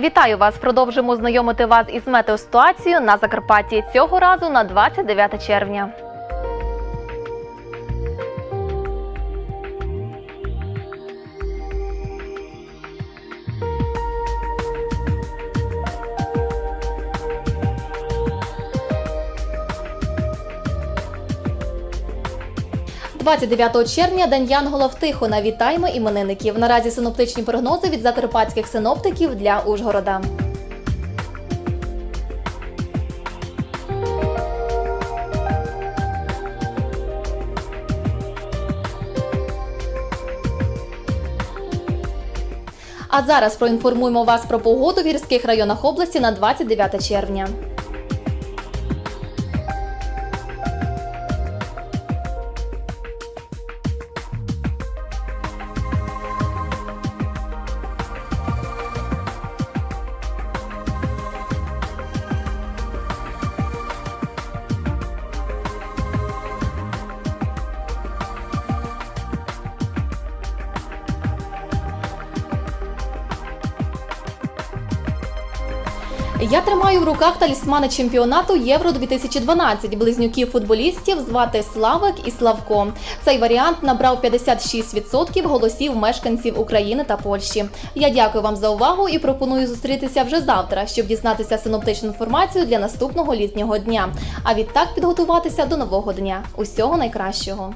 Вітаю вас! Продовжимо знайомити вас із метеоситуацією на Закарпатті цього разу на 29 червня. – 29 червня День Янгола Тихона. Вітаємо іменинників. Наразі синоптичні прогнози від закарпатських синоптиків для Ужгорода. А зараз проінформуємо вас про погоду в гірських районах області на 29 червня. Я тримаю в руках талісмани чемпіонату Євро 2012 близнюків футболістів звати Славик і Славко. Цей варіант набрав 56% голосів мешканців України та Польщі. Я дякую вам за увагу і пропоную зустрітися вже завтра, щоб дізнатися синоптичну інформацію для наступного літнього дня. А відтак підготуватися до нового дня. Усього найкращого.